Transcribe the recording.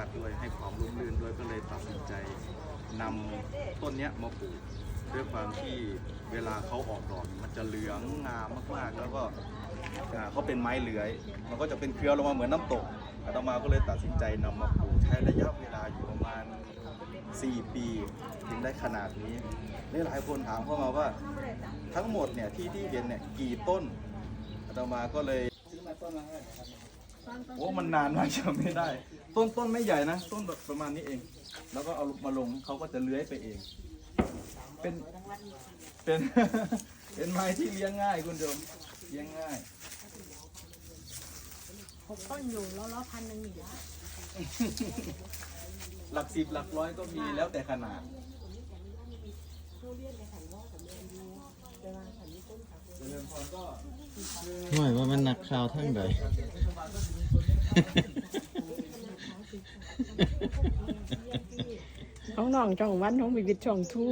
าติด้วยให้ความร่มรื่นด้วยก็เลยตัดสินใจนำต้นเนี้ยมาปลูกด้วยความที่เวลาเขาออกดอกมันจะเหลืองงามมากๆ แล้วก็อ่าเขาเป็นไม้เลื้อย มันก็จะเป็นเครือลงมาเหมือนน้ำตกอาตมาก็เลยตัดสินใจนำมาปลูกใช้ระยะเวลาอยู่ประมาณ 4 ปีถึงได้ขนาดนี้นี่หลายคนถามเข้ามาว่าทั้งหมดเนี่ยที่ที่เห็นเนี่ยกี่ต้นอาตมาก็เลยโอ้ มันนานมากจำไม่ได้ ต้นต้นไม่ใหญ่นะ ต้นแบบประมาณนี้เอง แล้วก็เอามาลงเขาก็จะเลื้อยไปเอง เป็นเป็น เป็นไม้ที่เลี้ยงง่ายคุณโยมเลี้ยงง่ายหกต้นอยู่แล้วแล้วพันหนึ่งอยู่แล้วหลักสิบหลักร้อยก็มีแล้วแต่ขนาดหน่อยว่ามันหนักข่าวทั้งใด ของน้องจ่องวันของบิบิดจ่องทู